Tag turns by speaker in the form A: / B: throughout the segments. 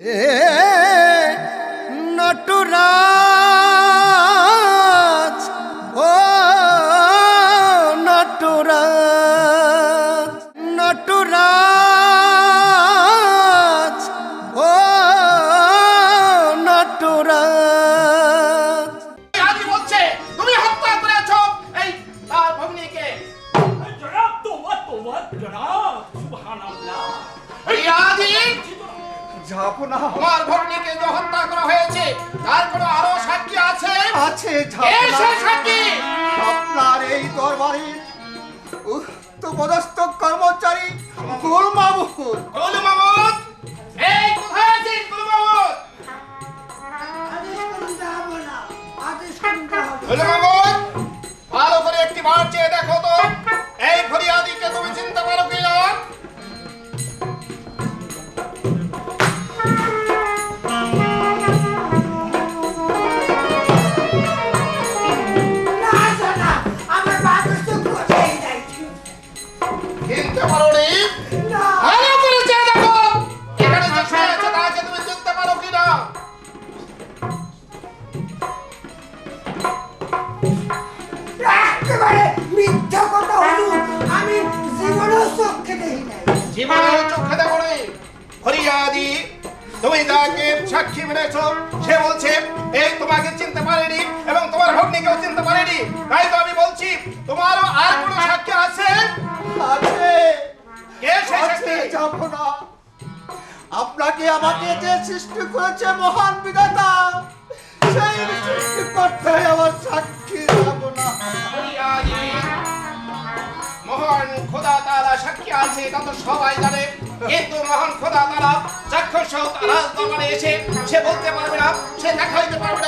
A: এ
B: যে হত্যা করা হয়েছে তার কোনো আরও সাক্ষী আছে?
A: আছে
B: সাক্ষী!
A: আপনার এই দরবারে কর্মচারী গুল মাহমুদ
B: গোলু মামুদ এই কোথায় আছিস গোলু মামুদ গোলু মামুদ ভালো করে একটি বার চেয়ে দেখো তো। এই ফরিয়াদিকে তুমি চিনতে পারো কি সে বলছে এই তোমাকে চিনতে পারেনি এবং তোমার ভগ্নিকেও চিনতে পারেনি। তাই তো আমি বলছি তোমারও আর কোনো সাক্ষী আছে?
A: আছে।
B: কে সে সাক্ষী?
A: যাব না। আপনাকে আমাকে যে সৃষ্টি করেছে মহান বিধাতা সেই সৃষ্টি করতে আমার সাক্ষী যাব না।
B: মহান খোদা তারা সাক্ষী আছে এটা তো সবাই জানে। কিন্তু মহান খোদা তারা চাক্ষুষ তারা দরবারে এসে সে বলতে পারবে না, সে দেখা দিতে পারবে না।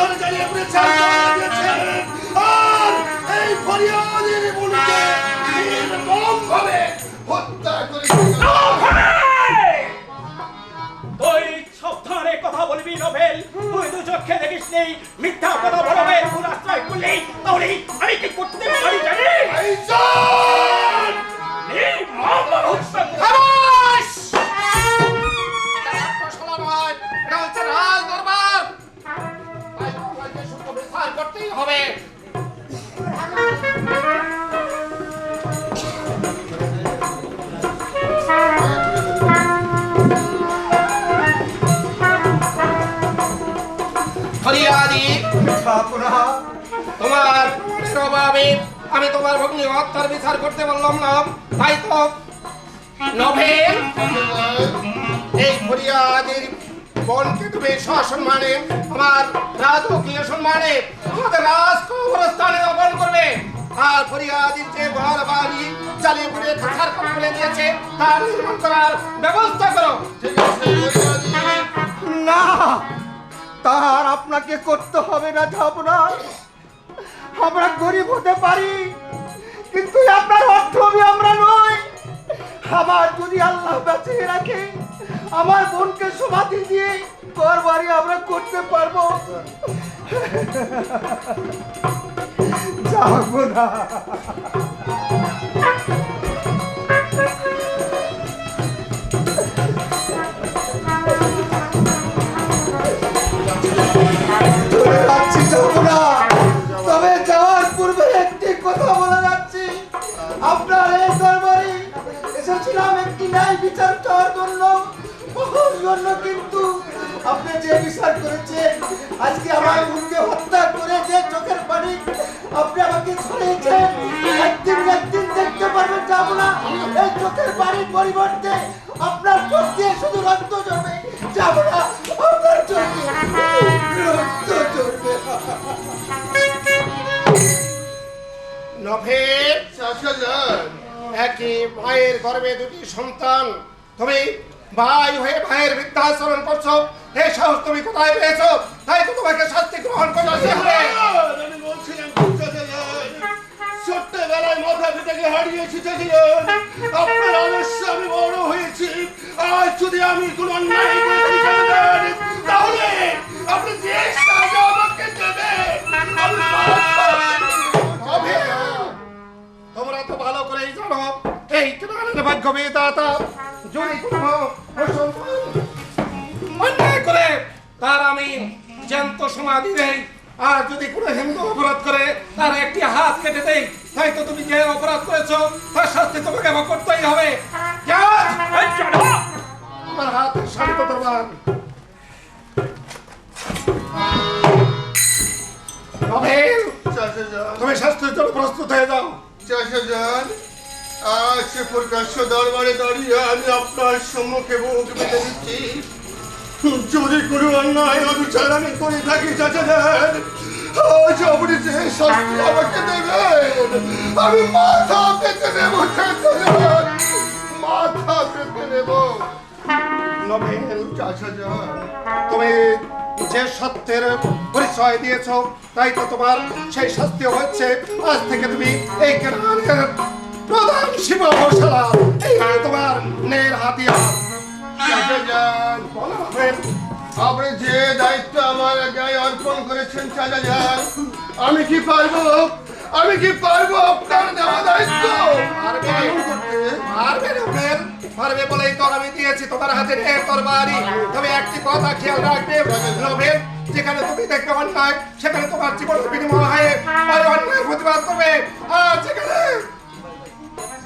C: বাড়ি ঘরে জ্বালিয়ে পুড়ে আর এই ফরিয়াদের বলতে নির্মম ভাবে হত্যা করে
D: তুই সাবধানে কথা বলবি নোবেল। তুই দু চোখে দেখিস নেই মিথ্যা কথা বলবে। ভুল আশ্রয় করলি তাহলে আমি কি করতে পারি
C: ভাইজান!
D: হত্যা
B: করতেই হবে তোমার স্বভাবে আমি তোমার ভগ্নি হত্যার বিচার করতে বললাম না। তাই তো নভেল এই ফরিয়াদের বোনকে তুমি সসম্মানে, আমার রাজকীয় সম্মানে, আমাদের রাজ কবরস্থানে অর্পণ করবে। আর ফরিয়াদির যে ঘর বাড়ি চালিয়ে পুড়ে থাকার করে দিয়েছে তার ব্যবস্থা করো।
A: না তার আপনাকে করতে হবে না না আমরা গরিব হতে পারি, কিন্তু আপনার অর্থবি আমরা নই। আমার যদি আল্লাহ বাঁচিয়ে রাখে আমার বোনকে সমাধি দিয়ে ঘর বাড়ি আমরা করতে পারব। যাব না।
C: ঠিক
A: চলে যাচ্ছি যাব না তবে যাওয়ার পূর্বে একটি কথা বলে যাচ্ছি আপনার এই দরবারে এসেছিলাম একটি ন্যায় বিচার চাওয়ার জন্য। জন্য কিন্তু আপনি যে বিচার করেছেন আজকে আমার মুখকে হত্যা করে যে চোখের পানি আপনি আমাকে ছড়িয়েছেন একদিন একদিন দেখতে পারবেন যাব না এই চোখের পানির পরিবর্তে আপনার চোখ দিয়ে শুধু রক্ত জমে যাব না আপনার চোখ দিয়ে রক্ত জমবে
B: নভেল একই মায়ের গর্ভে দুটি সন্তান। তুমি ভাই হয়ে ভাইয়ের বৃদ্ধাচরণ করছ? এই সাহস তুমি কোথায় পেয়েছ? তাই তো তোমাকে শাস্তি গ্রহণ করতে হবে
C: আমি বলছিলাম ছোট্টবেলায় মাথা পিতাকে আপনার আদর্শে আমি বড় হয়েছি। আজ যদি আমি কোনো অন্যায় তাহলে আপনি যে সাজা আমাকে দেবেন
B: তোমরা তো ভালো করেই জানো এই কেনাগানের ভাগ্য বিধাতা অন্যায় করে তার আমি জ্যান্ত সমাধি দেই আর যদি কোনো হিন্দু অপরাধ করে তার একটি হাত কেটে দেই তাই তো তুমি যে অপরাধ করেছ তার শাস্তি তোমাকে করতেই হবে আমার হাত তুমি শাস্তির জন্য প্রস্তুত হয়ে যাও।
C: যান আজ প্রকাশ্য দরবারে দাঁড়িয়ে আমি আপনার সম্মুখে মুখ পেতে দিচ্ছি। যদি কোনো অন্যায় করে থাকি চাচা যান আজ আপনি যে মাথা নেব চাচা মাথা পেতে নেব।
B: নভেল
C: চাচা যান
B: তুমি যে সত্যের পরিচয় দিয়েছ, তাই তো তোমার সেই শাস্তি হচ্ছে আজ থেকে তুমি এই গ্রামের প্রধান শিব মশলা। এই তোমার নের হাতিয়ার।
C: চাচা যান
B: বলো নভেল
C: আপনি যে দায়িত্ব আমার গায়ে অর্পণ করেছেন চাচা যান আমি কি পারব? আমি কি পারব? আপনার দেওয়া দায়িত্ব।
B: পারবে
C: পালন
B: পারবে বলেই তো আমি দিয়েছি তোমার হাতে নের তরবারি। তবে একটি কথা খেয়াল রাখবে যেখানে তুমি দেখবে অন্যায় সেখানে তোমার জীবনের বিনিময় হয়। অন্যায় প্রতিবাদ করবে। আর যেখানে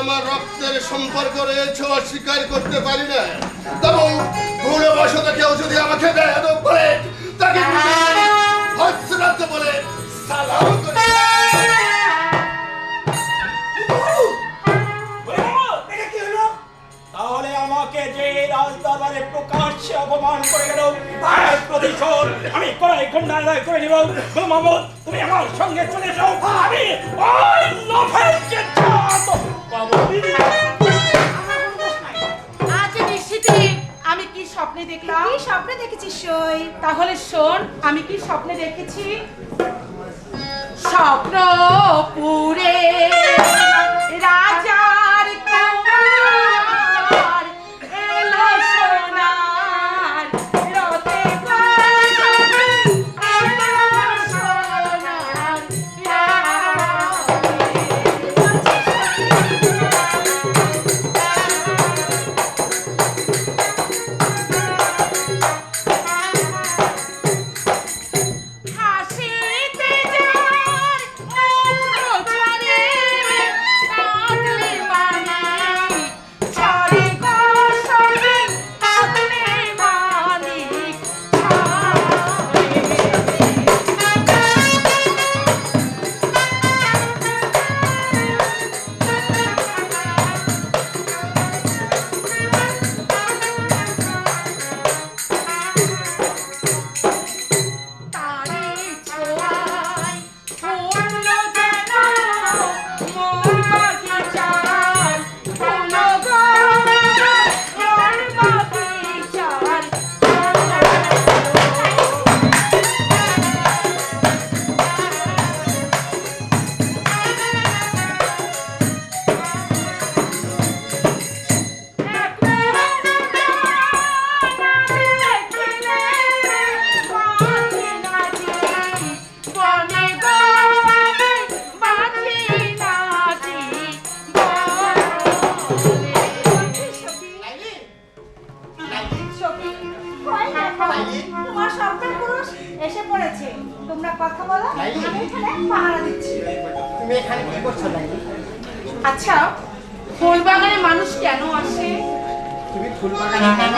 C: আমার রক্তের সম্পর্ক রয়েছে, অস্বীকার করতে পারি না। তবে ভুলবশত কেউ যদি আমাকে দেয় করে তাকে বলে সালাম করে
D: রাজ দরবারে প্রকাশ্যে অপমান করে গেল। তার প্রতিশোধ আমি কড়াই খন্ডায় করে নিব। মোহাম্মদ তুমি আমার সঙ্গে চলে যাও আমি ওই নভেলকে জাত
E: আজ নিশ্চিতই আমি কি স্বপ্নে দেখলাম?
F: কি স্বপ্নে দেখেছিস সই?
E: তাহলে শোন আমি কি স্বপ্নে দেখেছি? স্বপ্ন পুরে।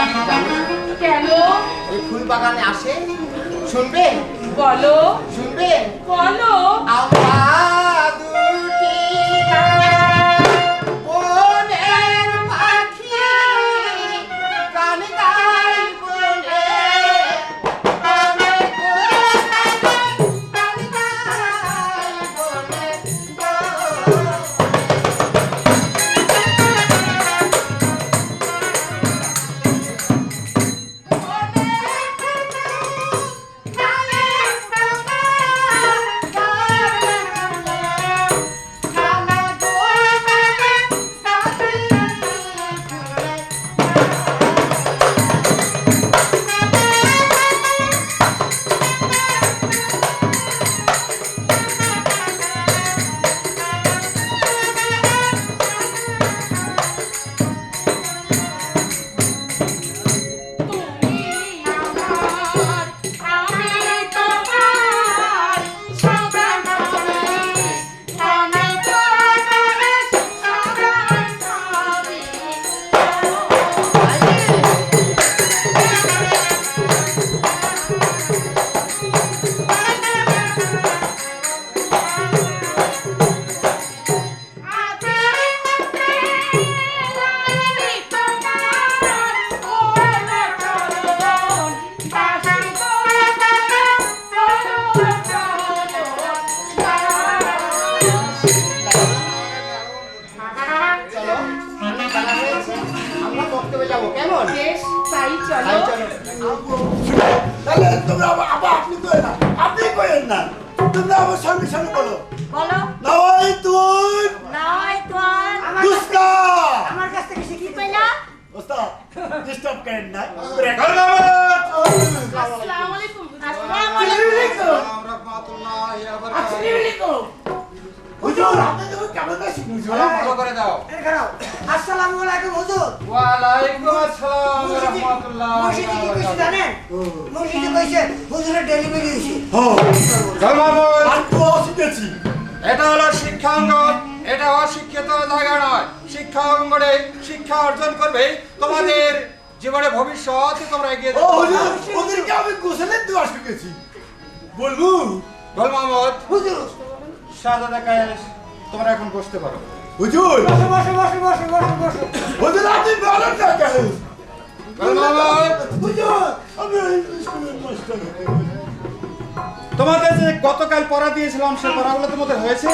A: আসো
E: জানো?
A: কেন?
E: এই ফুল বাগানে আসে। শুনবে?
A: বলো।
E: শুনবে?
A: বলো।
E: আমরা
F: তাহলে তোমরা আবার আবার আপনি করেন না। আপনি করেন না। তোমরা আমার বলো।
A: বলো।
F: নয় তুই
A: নয় তোর
G: আমার আমার কাছ থেকে শিখি
A: পেলা
F: ওস্তাদ ডিস্টার্ব করেন না।
A: আসসালামু আলাইকুম। আসসালামু আলাইকুম।
F: হুজুর আপনি তো কেমন আছেন হুজুর
H: ভালো করে দাও।
G: এখানে আসসালামু আলাইকুম হুজুর।
H: ওয়ালাইকুম আসসালাম ওয়া রাহমাতুল্লাহ
G: মসজিদে কি কইছে জানেন? মসজিদে কইছে হুজুরের ডেলিভারি হইছে
F: হ্যাঁ। আর তো শিখেছি।
H: এটা হলো শিক্ষাঙ্গন এটা অশিক্ষিত জায়গা নয়। শিক্ষা অঙ্গনে শিক্ষা অর্জন করবে। তোমাদের জীবনে ভবিষ্যৎ তোমরা এগিয়ে
F: ও হুজুর ওদেরকে আমি গোসলের দোয়া শিখেছি। বলব?
H: গোল মোহাম্মদ
G: হুজুর।
H: শাহজাদা কায়েস তোমরা এখন বসতে পারো।
F: হুজুর
G: বসো বসো বসো বসো বসো বসো।
F: হুজুর আপনি ভালো না কেন?
H: তোমাদের যে গতকাল পড়া দিয়েছিলাম সে পড়াগুলো তোমাদের হয়েছে?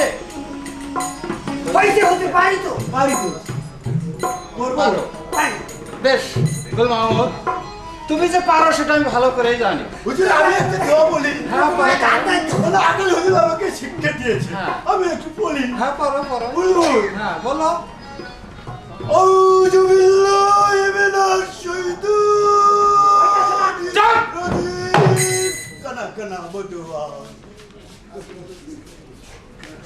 G: হইছে হতে পারি তো।
F: পারি তো। করব
H: বেশ গোল মোহাম্মদ তুমি যে পারো সেটা আমি ভালো করেই জানি।
F: হুজুর আমি একটু দোয়া বলি।
H: হ্যাঁ পারো।
F: কাটা তাহলে আগে হুজুর আমাকে শিক্ষা দিয়েছে।
H: হ্যাঁ।
F: আমি একটু বলি।
H: হ্যাঁ পারো পারো।
F: হুজুর
H: হ্যাঁ বলো।
F: আউযু বিল্লাহি মিনাশ
H: শাইতানির
F: রাজিম। কানা কানা বদুয়া।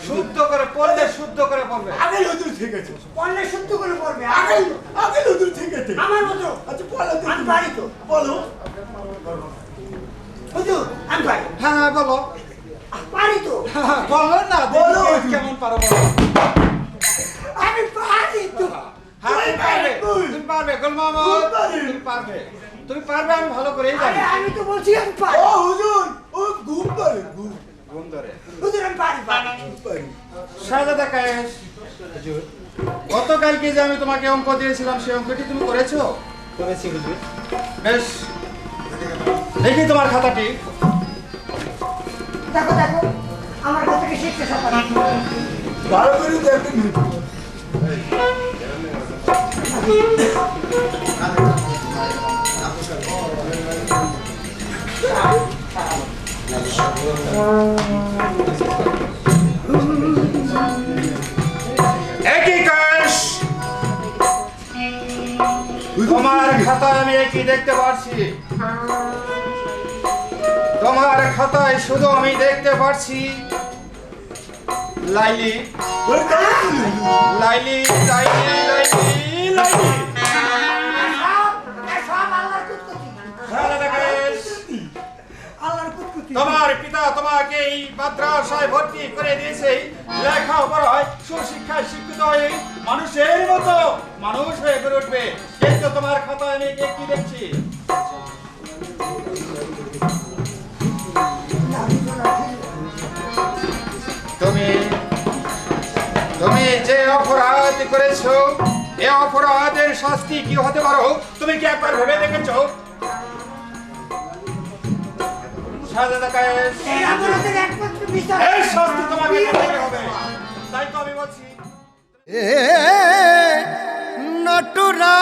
H: শুদ্ধ করে পড়লে শুদ্ধ করে পড়বে।
F: আগে হুজুর ঠিক আছে
G: পড়লে শুদ্ধ করে পড়বে
F: আগে আগে হুজুর ঠিক আছে
G: আমার মতো।
F: আচ্ছা বলো তো
G: আমি পারি তো।
F: বলো।
G: হুজুর আমি পারি।
H: হ্যাঁ হ্যাঁ বলো।
G: পারি তো।
H: হ্যাঁ, বলো না
F: বলো।
H: কেমন পারো বলো।
G: আমি পারি তো।
H: হ্যাঁ তুমি পারবে। তুমি পারবে গোল মোহাম্মদ
F: তুমি
H: পারবে। তুমি পারবে আমি ভালো করেই জানি।
G: আমি তো বলছি আমি পারি।
F: ও হুজুর ও ঘুম পারে ঘুম।
H: ঘুম ধরে
G: হুজুর আমি পারি পারি
F: পারি
H: শাহজাদা কায়েস গতকালকে যে আমি তোমাকে অঙ্ক দিয়েছিলাম সেই অঙ্কটি তুমি করেছ
E: করেছি হুজুর
H: বেশ দেখি তোমার খাতাটি
G: দেখো দেখো আমার কাছ থেকে শিখতে সকাল
F: ভালো করে দেখেন
H: একই কাশ তোমার খাতায় আমি একই দেখতে পাচ্ছি তোমার খাতায় শুধু আমি দেখতে পাচ্ছি লাইলি। লাইলি লাইলি লাইলি লাইলি। তোমার পিতা তোমাকে এই মাদ্রাসায় ভর্তি করে দিয়েছে। লেখাপড়ায় সুশিক্ষায় শিক্ষিত হয়ে মানুষের মতো মানুষ হয়ে গড়ে উঠবে। কিন্তু তোমার খাতায় আমি কি দেখছি?
I: তুমি তুমি যে অপরাধ করেছ,
H: এ অপরাধের শাস্তি কি হতে পারো? তুমি কি একবার ভেবে দেখেছ? সাজা কায়েস
G: এই আমাদের একমাত্র বিচার
H: এর শাস্তি তোমাকে পেতে হবে। তাই তো আমি বলছি।
J: এ নটরা